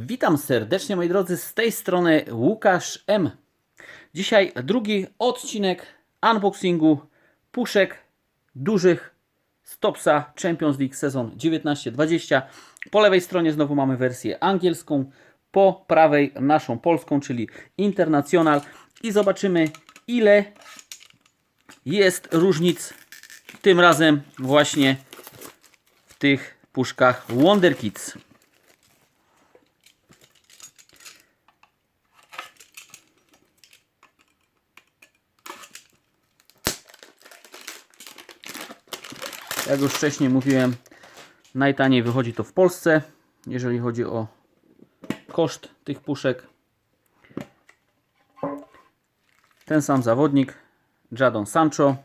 Witam serdecznie moi drodzy, z tej strony Łukasz M. Dzisiaj drugi odcinek unboxingu puszek dużych Stopsa Champions League sezon 19-20. Po lewej stronie znowu mamy wersję angielską, po prawej naszą polską, czyli International i zobaczymy ile jest różnic tym razem właśnie w tych puszkach Wonder Kids. Jak już wcześniej mówiłem, najtaniej wychodzi to w Polsce, jeżeli chodzi o koszt tych puszek. Ten sam zawodnik, Jadon Sancho.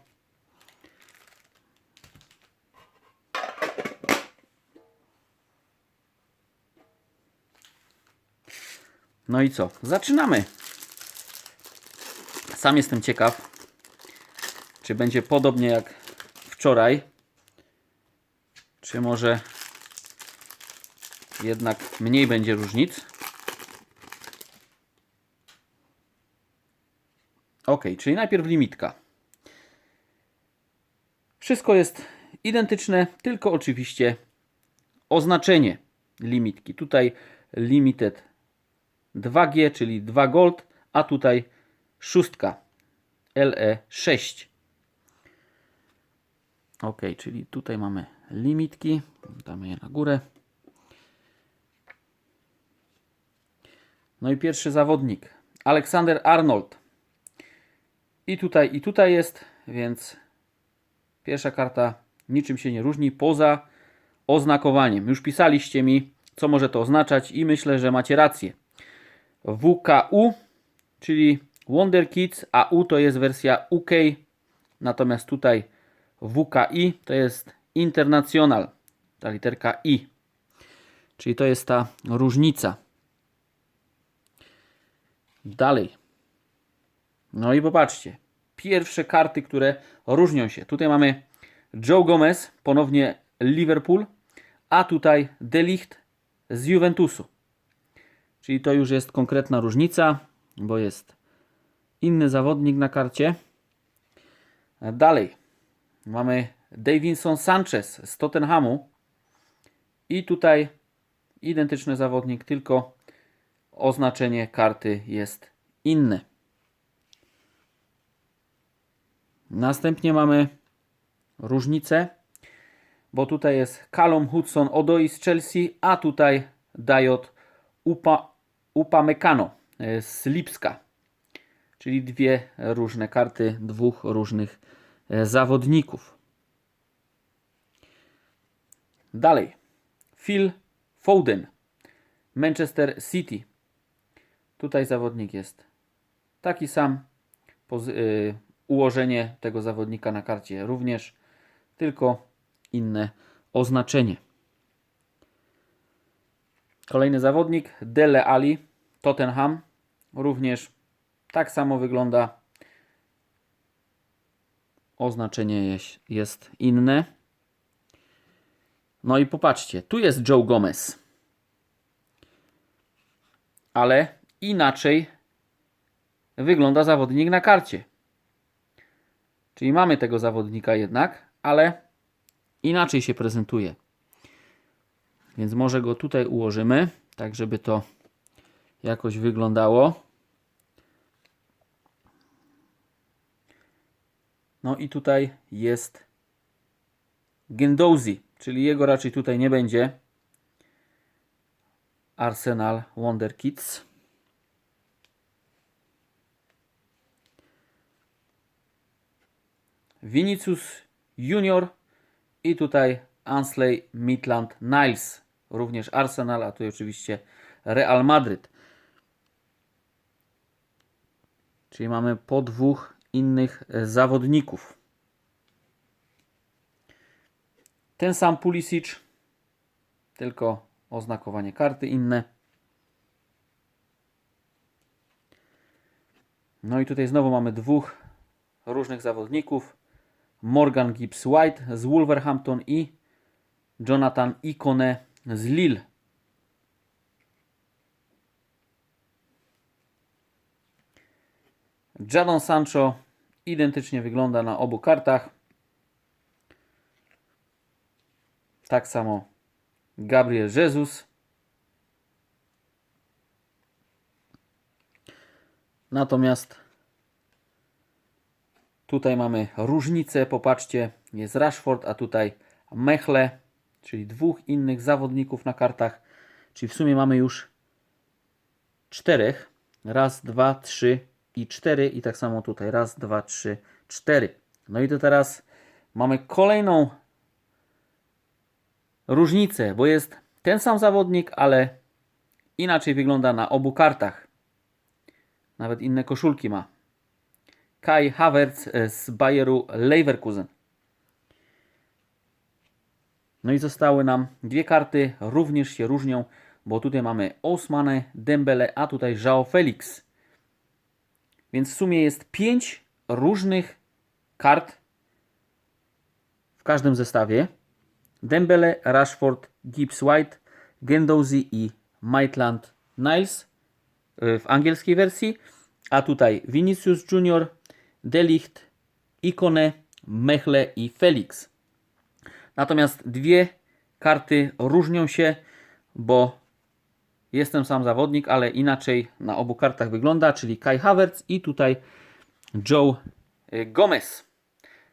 No i co? Zaczynamy. Sam jestem ciekaw, czy będzie podobnie jak wczoraj. Czy może jednak mniej będzie różnic? Ok, czyli najpierw limitka. Wszystko jest identyczne, tylko oczywiście oznaczenie limitki. Tutaj limited 2G, czyli 2 gold, a tutaj szóstka LE6. Ok, czyli tutaj mamy limitki. Damy je na górę. No i pierwszy zawodnik. Aleksander Arnold. I tutaj, i tutaj jest, więc pierwsza karta niczym się nie różni poza oznakowaniem. Już pisaliście mi, co może to oznaczać i myślę, że macie rację. WKU, czyli Wonder Kids, a U to jest wersja UK, natomiast tutaj WKI to jest International, ta literka I. Czyli to jest ta różnica. Dalej. No i popatrzcie. Pierwsze karty, które różnią się. Tutaj mamy Joe Gomez, ponownie Liverpool, a tutaj Delicht z Juventusu. Czyli to już jest konkretna różnica, bo jest inny zawodnik na karcie. Dalej mamy Davinson Sanchez z Tottenhamu i tutaj identyczny zawodnik, tylko oznaczenie karty jest inne. Następnie mamy różnicę, bo tutaj jest Callum Hudson Odoi z Chelsea, a tutaj Dajot Upa, Upamecano e, z Lipska. Czyli dwie różne karty dwóch różnych e, zawodników. Dalej. Phil Foden. Manchester City. Tutaj zawodnik jest taki sam. Y, ułożenie tego zawodnika na karcie również, tylko inne oznaczenie. Kolejny zawodnik, Dele Ali, Tottenham. Również tak samo wygląda. Oznaczenie jest inne. No i popatrzcie, tu jest Joe Gomez. Ale inaczej wygląda zawodnik na karcie. Czyli mamy tego zawodnika jednak, ale inaczej się prezentuje. Więc może go tutaj ułożymy, tak żeby to jakoś wyglądało. No i tutaj jest Gendouzi, czyli jego raczej tutaj nie będzie. Arsenal Wonder Kids. Vinicius Junior i tutaj Ansley Midland Niles, również Arsenal, a tu oczywiście Real Madryt. Czyli mamy po dwóch innych zawodników. Ten sam Pulisic, tylko oznakowanie karty inne. No i tutaj znowu mamy dwóch różnych zawodników. Morgan Gibbs White z Wolverhampton i Jonathan Ikone z Lille. Jadon Sancho identycznie wygląda na obu kartach. Tak samo Gabriel Jesus. Natomiast tutaj mamy różnicę. Popatrzcie, jest Rashford, a tutaj Mechle, czyli dwóch innych zawodników na kartach. Czyli w sumie mamy już czterech. Raz, dwa, trzy i cztery. I tak samo tutaj. Raz, dwa, trzy, cztery. No i to teraz mamy kolejną różnicę, bo jest ten sam zawodnik, ale inaczej wygląda na obu kartach. Nawet inne koszulki ma. Kai Havertz e, z Bayeru Leverkusen. No i zostały nam dwie karty, również się różnią, bo tutaj mamy Osmane, Dembele, a tutaj João Felix. Więc w sumie jest pięć różnych kart w każdym zestawie. Dembele, Rashford, Gibbs White, Gendouzi i Maitland Niles y, w angielskiej wersji, a tutaj Vinicius Junior, Delicht, Ikone, Mechle i Felix. Natomiast dwie karty różnią się, bo jestem sam zawodnik, ale inaczej na obu kartach wygląda, czyli Kai Havertz i tutaj Joe y, Gomez.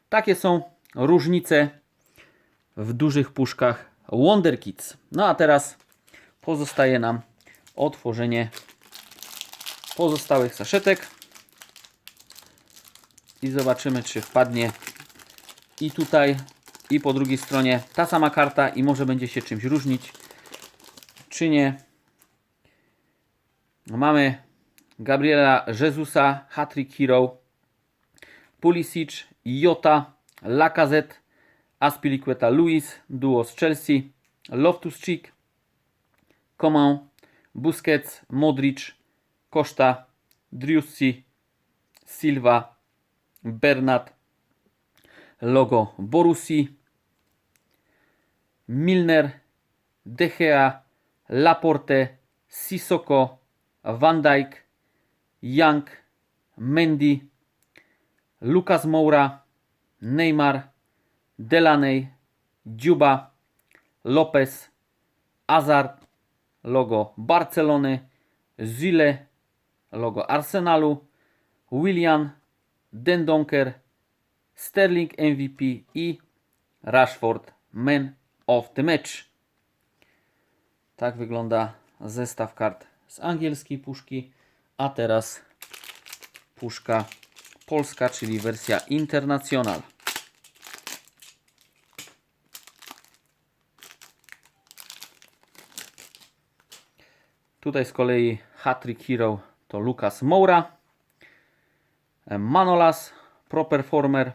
Takie są różnice w dużych puszkach Wonder Kids. No a teraz pozostaje nam otworzenie pozostałych saszetek i zobaczymy, czy wpadnie i tutaj, i po drugiej stronie ta sama karta i może będzie się czymś różnić, czy nie. Mamy Gabriela Jezusa, Hattrick Hero, Pulisic, Jota, Lacazette, Aspilicueta Luis, duo z Chelsea, Loftus-Cheek, Coman, Busquets, Modric, Costa, Driussi, Silva, Bernat, logo Borusi, Milner, De Gea, Laporte, Sissoko, Van Dijk, Young, Mendy, Lucas Moura, Neymar, Delaney, Dziuba, Lopez, Hazard, logo Barcelony, Zile, logo Arsenalu, William, Dendonker, Sterling MVP i Rashford Man of the Match. Tak wygląda zestaw kart z angielskiej puszki, a teraz puszka polska, czyli wersja International. Tutaj z kolei Hattrick Hero to Lucas Moura, Manolas, Pro Performer,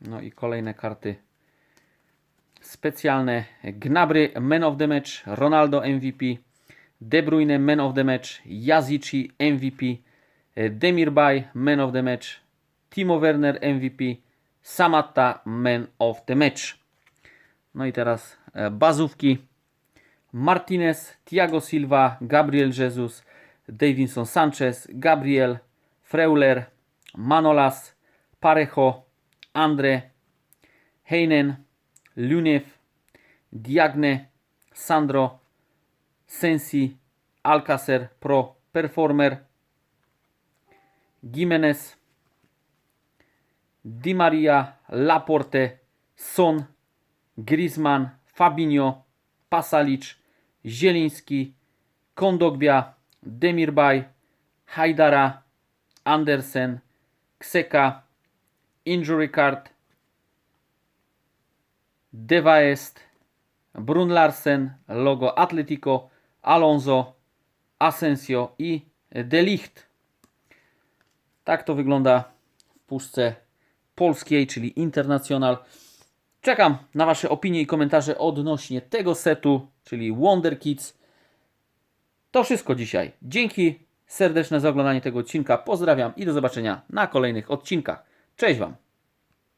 No i kolejne karty specjalne. Gnabry Man of the Match, Ronaldo MVP, De Bruyne Man of the Match, Yazici MVP, Demirbay Man of the Match, Timo Werner MVP, Samatta Man of the Match. No i teraz e, bazówki. Martinez, Thiago Silva, Gabriel Jesus, Davinson Sanchez, Gabriel, Freuler, Manolas, Parejo, Andre, Heinen, Lunev, Diagne, Sandro, Sensi, Alcacer Pro Performer, Jimenez, Di Maria, Laporte, Son, Griezmann, Fabinho, Pasalic, Zieliński, Kondogbia, Demirbay, Hajdara, Andersen, Kseka, Injury Card, Deva jest, Brun Larsen, logo Atletico, Alonso, Asensio i Delicht. Tak to wygląda w puszce polskiej, czyli International. Czekam na Wasze opinie i komentarze odnośnie tego setu, czyli Wonder Kids. To wszystko dzisiaj. Dzięki serdeczne za oglądanie tego odcinka. Pozdrawiam i do zobaczenia na kolejnych odcinkach. Cześć Wam!